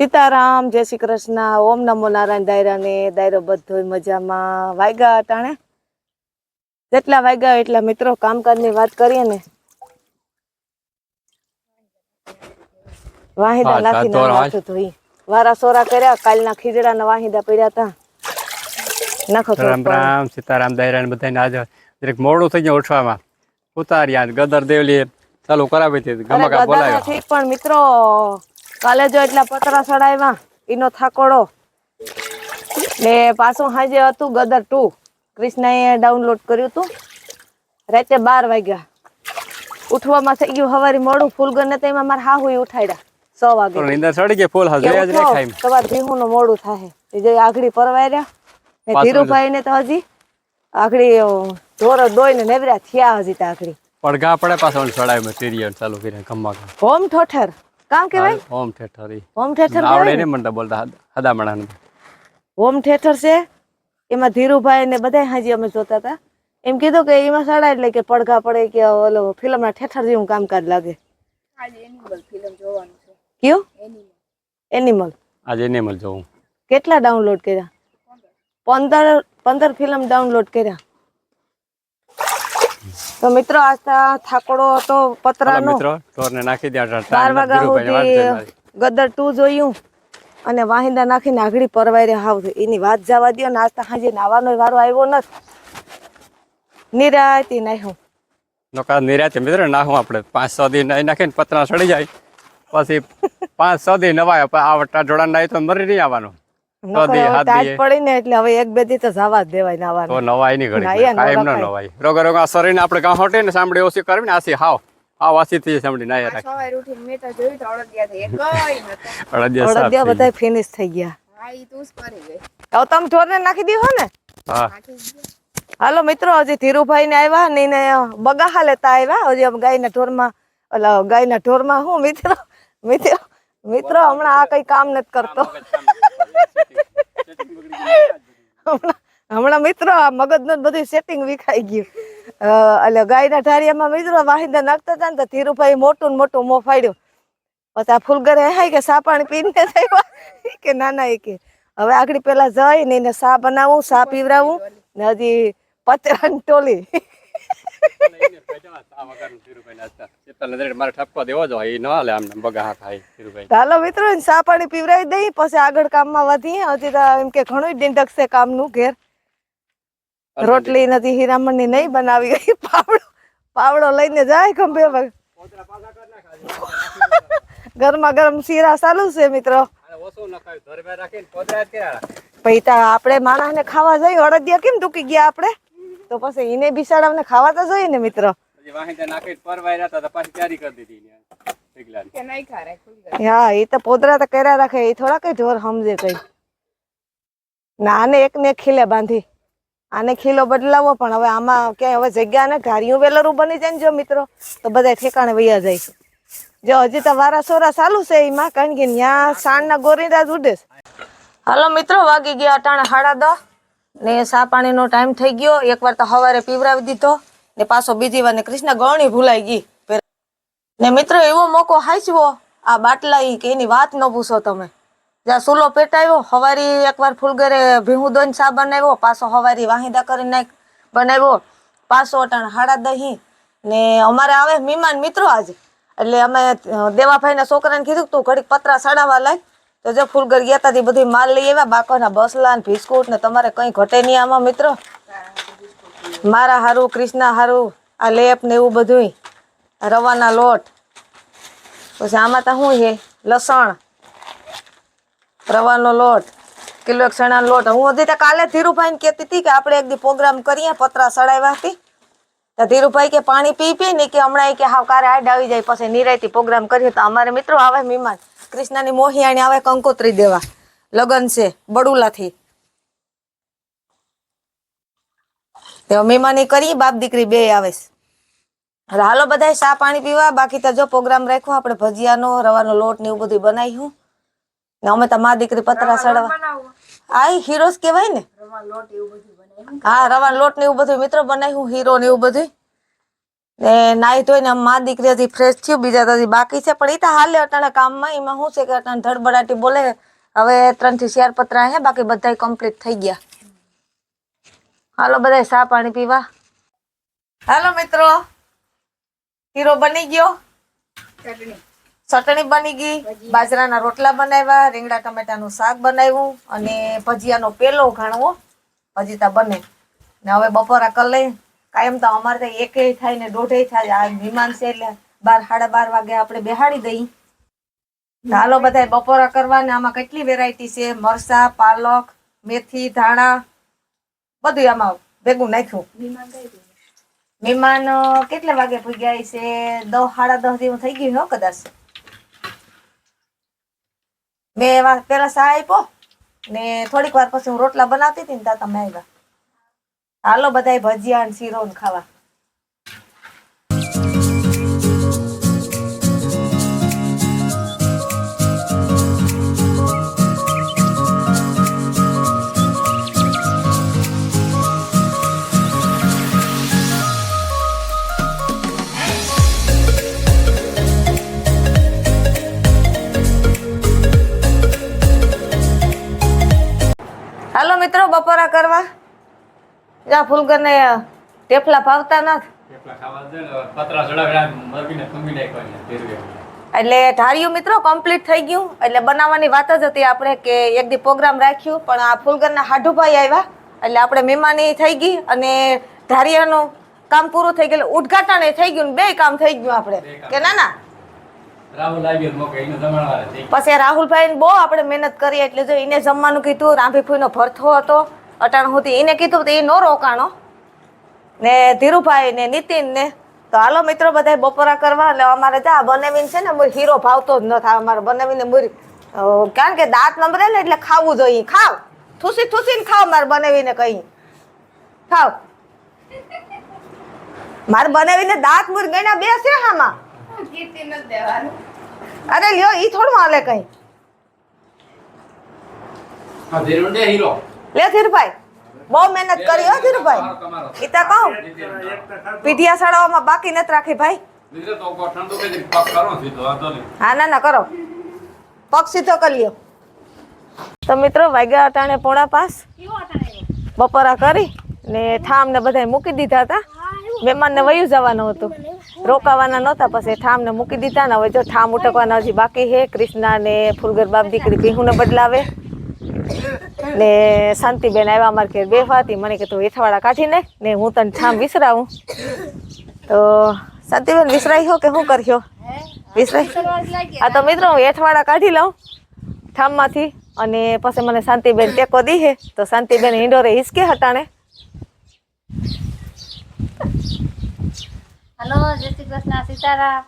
સીતારામ જય શ્રી કૃષ્ણ ઓમ નમો નારાયણ દાયરાને દાયરો બધો મજામાં. વાગ્યા અટાણે? જેટલા વાગ્યા એટલા મિત્રો કામકાજની વાત કરીએ ને. વાહિદા નાખી નાખીને ચાર તો ધોઈ. વારા સોરા કર્યા કાલના ખીજડા ના વાહિદા પડ્યા હતા નાખો રામ રામ સીતારામ દાયરા ને બધાને આજે દરેક મોડું થઈ ગયું ઉઠવામાં ઉતાર્યા ગદર દેવલી ચાલુ કરાવી હતી. ગમકા પણ મિત્રો કાલે જો એટલા પતરા સડાવ્યા એનો થાકોડો. ને પાછું હાજે હતું ગદર ટુ. કૃષ્ણએ ડાઉનલોડ કર્યું હતું રાતે બાર વાગ્યા. ઉઠવામાં થઈ ગયું હવારી મોડું ફૂલગર ને તેમાં મારા હાહુ ઉઠાડ્યા. સો વાગે. નીંદર ગઈ ફૂલ જ ભીહું નું મોડું થાય એ જે આગળી પરવાર્યા ને ધીરુભાઈ ને તો હજી આગળી ઢોર દોઈને નેવર્યા થયા હજી તો આગળી પડઘા પડે પાછો ચડાય મેં ચાલુ કરીને ગમકા હોમ ઠોઠર. કામ કેવાય હોમ થિયેટર હોમ થિયેટર આવડે ને? મને બોલતા હદામણા હોમ થિયેટર છે? એમાં ધીરુભાઈ ને બધા હાજી અમે જોતા હતા. એમ કીધું કે એમાં સાડા એટલે કે પડઘા પડે કે ઓલો ફિલ્મ ના ઠેઠર જેવું કામકાજ લાગે. કયું? એનિમલ આજે એનિમલ જોવું. કેટલા ડાઉનલોડ કર્યા? પંદર પંદર ફિલ્મ ડાઉનલોડ કર્યા. તો મિત્રો આજ થાકોડો હતો પતરાનો. મિત્રો ઢોરને નાખી દે બાર વાગ્યા સુધી ગદર ટુ જોયું અને વાહિંદા નાખીને આગળી પરવાઈ હાવ એની વાત જવા દો ને આજ તો હાજે નાવાનો વારો આવ્યો નથી. નિરાયતી નાહ્યું નોકા નિરાતે મિત્રો નાખું આપણે. પાંચ છ દી નાઈ નાખીને પતરા સડી જાય. પછી પાંચ છ દી નવાય આ વટા જોડા નાઈ તો મરી નહીં આવવાનું. પડી ને એટલે હવે એક બે દી તો જવા જ દેવાય તો નવાય નહીં ઘડી નાયા ન કાયમ ન રખાય. નવાય. રોગા રોગા આપણે ગાં હોટે ને સાંભળી કરવી ને આસી હાવ. હાવ આસી થઈ સાંભળી નાયા રાખે. સવારે ઉઠીને મેં તો જોયું તો અડદિયા થઈ ગઈ નતો અડદિયા સાફ બધા ફિનિશ થઈ ગયા. હા તું જ કરી ગઈ. હવે તમે ઢોરને નાખી દીધો ને? હા. હાલો મિત્રો હજી ધીરુભાઈ ને આવ્યા ને એને બગાહા લેતા આવ્યા. હજી ગાયના ઢોરમાં ઓલા ગાયના ઢોરમાં હું મિત્રો મિત્રો મિત્રો હમણાં આ કઈ કામ નથી કરતો. હમણાં હમણાં મિત્રો આ મગજનું બધું સેટિંગ વિખાઈ ગયું. એટલે ગાયના ઢારિયામાં મિત્રો વાહિંદા નાખતા હતા ને તો ધીરુભાઈ મોટું ને મોટું મો ફાડ્યું. પછી આ ફૂલગરે હાય કે સા પાણી પીને થયા કે ના ના એ કે? હવે આગળ પેલા જઈને એને સા બનાવું, સા પીવડાવું ને હજી પતરાની ટોલી. હાલે મિત્રો પાણી પીવડાવી દઈ પછી આગળ કામમાં વધીએ. હજી તો એમ કે ઘણું ડિંડક છે કામનું ઘેર. રોટલી નથી હીરામણની નહીં બનાવી. ગઈ પાવડો પાવડો લઈને જાય ખંભે. ગરમા ગરમ શીરા ચાલુ છે મિત્રો. પૈતા આપણે માણસને ખાવા જઈએ અડદિયા કેમ દુકી ગયા આપણે? તો પછી એને બિસાડાને ખાવા તો જોઈએ ને મિત્રો? હા એ તો પોદરા તો કર્યા રાખે એ થોડા કઈ ઢોર સમજે કઈ. ના આને એક ને ખીલે બાંધી. આને ખીલો બદલાવો પણ હવે આમાં ક્યાંય હવે જગ્યા ને ધાર્યું વેલરું બની જાય ને જો મિત્રો તો બધા ઠેકાણે વૈયા જાય જો હજી તો વારા સોરા ચાલુ છે એમાં કારણ કે ત્યાં સાંજના ના જ ઉડે હાલો મિત્રો વાગી ગયા અટાણે સાડા દસ. ને સા પાણીનો ટાઈમ થઈ ગયો. એકવાર તો સવારે પીવરાવી દીધો ને પાછો બીજી વાર ને કૃષ્ણ ગણી ભૂલાઈ ગઈ. ને મિત્રો એવો મોકો હાચવો. આ બાટલા ઈ કે એની વાત ન પૂછો તમે. જ્યાં સુલો પેટાયો, હવારી એકવાર ફૂલગરે ભીહું દોન સા બનાવ્યો, પાછો હવારી વાહિદા કરીને નાખ બનાવ્યો. પાછો અટાણ હાડા દહીં ને અમારે આવે મહેમાન મિત્રો આજે. એટલે અમે દેવાભાઈના છોકરાને કીધું તું ઘડીક પતરા સડાવવા લાય. તો જો ફૂલગર ગયા હતા બધી માલ લઈ આવ્યા, બાકોના બસલા ને બિસ્કુટ ને તમારે કંઈ ઘટે નહીં આમાં મિત્રો. મારા હારું, ક્રિષ્ના હારું, આ લેપ ને એવું બધું રવાના લોટ. પછી આમાં તો શું છે? લસણ. રવાનો લોટ. કિલો એક ચણાનો લોટ. હું હજી તો કાલે ધીરુભાઈ ને કહેતી હતી કે આપણે એક દી પ્રોગ્રામ કરીએ, પતરા સડાવ્યા હતી. તો ધીરુભાઈ કે પાણી પી પી ને કે હમણાં કે હાવ કારે આડ આવી જાય, પછી નિરાયતી પ્રોગ્રામ કરીએ. તો અમારે મિત્રો આવે મહેમાન. કૃષ્ણાની મોહિયાણી આવે કંકોત્રી દેવા. લગન છે બડુલાથી. તો મહેમાની કરી બાપ દીકરી બે આવે હાલો બધા ચા પાણી પીવા બાકી તો જો પ્રોગ્રામ રાખ્યો આપણે ભજીયાનો રવાનો લોટ ને એવું બધું બનાવ્યું. ને અમે તો મા દીકરી પતરા સડવા આ ઈ હીરો જ કહેવાય ને? હા રવા લોટ ને એવું બધું મિત્રો બનાવ્યું હીરો ને એવું બધું ને નાઈ ધોઈને ને મા હજી ફ્રેશ થયું, બીજા તો હજી બાકી છે, પણ એ તો હાલે અટાણે કામમાં એમાં શું છે કે અટાણે ધડબડાટી બોલે, હવે ત્રણથી ચાર પતરા હે, બાકી બધા કમ્પ્લીટ થઈ ગયા. હાલો બધા સા પાણી પીવા? હાલો, મિત્રો. હીરો બની ગયો. ચટણી બની ગઈ. બાજરાના રોટલા બનાવ્યા, રીંગણા ટમેટાનું શાક બનાવ્યું, અને ભજીયાનો પેલો ઘણવો ભજીતા બને. ને હવે બપોરા કરી લઈ કાયમ તો અમારે તો એકે થાય ને દોઢે થાય આ વિમાન છે એટલે બાર સાડા બાર વાગે આપણે બેહાડી દઈ ચાલો હાલો બધા બપોરા કરવા ને આમાં કેટલી વેરાયટી છે? મરસા પાલક મેથી ધાણા બધું આમાં ભેગું નાખ્યું. મહેમાન કેટલા વાગે પૂગ્યા છે? દસ સાડા દસ જેવું થઈ ગયું હો કદાચ. મેં પેલા સા આપ્યો ને થોડીક વાર પછી હું રોટલા બનાવતી હતી ને ત્યાં તમે આવ્યા. હાલો બધાય ભજીયા ને શીરો ને ખાવા. હાલો મિત્રો બપોરા કરવા. જા ફૂલગર ને ટેફલા ભાવતા નથી એટલા ધાર્યું મિત્રો કમ્પ્લીટ થઈ ગયું. એટલે બનાવવાની વાત જ હતી આપણે કે એક દી પ્રોગ્રામ રાખ્યું પણ આ ફૂલગરના હાઢુભાઈ આવ્યા. એટલે આપણે મહેમાની થઈ ગઈ અને ધારિયાનું કામ પૂરું થઈ ગયું. ઉદઘાટન એ થઈ ગયું બે કામ થઈ ગયું આપણે. કે ના ના પછી રાહુલભાઈ બહુ આપણે મહેનત કરી એટલે જો એને જમવાનું કીધું રાંભીફૂઈનો ભરથો હતો. અટાણ સુધી એને કીધું તો એ નો રોકાણો. ને ધીરુભાઈ ને નીતિન ને, તો હાલો મિત્રો બધા બપોરા કરવા એટલે અમારે ત્યાં બનાવીને છે ને, મુર હીરો ભાવતો જ ન થાય અમારે બનાવીને મુરી. કારણ કે દાંત નંબરે ને એટલે ખાવું જોઈએ. ખાવ. થૂસી થૂસીને ખાવ મારે બનાવીને કઈ. ખાવ. મારે બનાવીને દાંત મૂર ગણ્યા બે છે હામાં. અરે લ્યો, ઈ થોડું હાલે કઈ. હીરો. લે ધીરભાઈ બહુ મહેનત કરી હો ધીરભાઈ. તો કહું. પીઢિયા શાળાઓમાં બાકી નથી રાખી ભાઈ. હા ના ના કરો. પગ સીધો કરી લ્યો. તો મિત્રો વાગ્યા અટાણે પોણા પાસ બપોરા કરી ને ઠામ ને બધા મૂકી દીધા હતા. મહેમાનને વયું જવાનું હતું. રોકાવાના નહોતા પછી ઠામને મૂકી દીધા ને હવે જો ઠામ ઉટકવાના હજી બાકી છે. ક્રિષ્ના ને ફૂલગર બાપ દીકરી ભીહુને બદલાવે. ને શાંતિબેન આવ્યા અમારે ઘેર બેહવા હતી મને કે તું હેઠવાળા કાઢી નાખ ને હું તને ઠામ વિસરાવું. તો શાંતિબેન વિસરાઈ હો કે શું કર્યો? વિસરાઈ? આ તો મિત્રો હું હેઠવાળા કાઢી લઉં ઠામમાંથી અને પછી મને શાંતિબેન ટેકો દીહે તો શાંતિબેન હિંડોરે હિસકે હટાણે. હલો, જય શ્રી કૃષ્ણ, સીતારામ.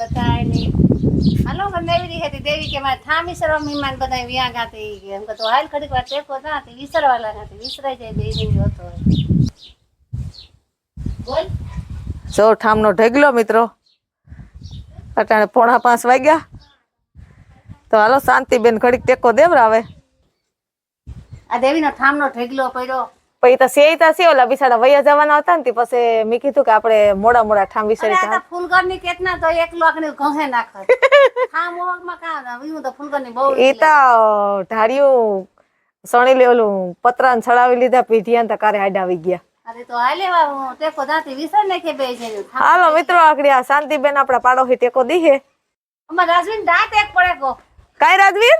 બધા હલો મને એવી હતી દેવી કે મારે થામી સરવા મહેમાન બધા વ્યા ગાતી કે. એમ તો હાલ ઘડીક વાર ટેકો ના તે વિસરવાલા નથી વિસરાઈ જાય દેવી જોતો બોલ. જો ઠામનો ઢગલો મિત્રો. અટાણે પોણા પાંચ વાગ્યા. તો હાલો શાંતિબેન ઘડીક ટેકો દેવરાવે. આ દેવીનો ઠામનો ઢગલો પડ્યો. પછી તો સેય તા સે ઓલા બિસાડા વૈયા જવાના હતા ને તે પછી મેં કીધું કે આપણે મોડા મોડા ઠામ વિસરી આ તો ફૂલગરની કેતના તો એક લાખની ઘસે નાખે કાં હું તો ફૂલગરની બહુ એ તો ઢાળિયું સણી લેલું ઓલું પતરાને છડાવી લીધા પીઢિયા ને તો કારે હાડ આવી ગયા હાલે દાંતી મિત્રો આકડી આ શાંતિબેન આપણા પાડોશી ટેકો દીહે. અમાર રાજવીન દાંત એક પડે કો કાંઈ રાજવીર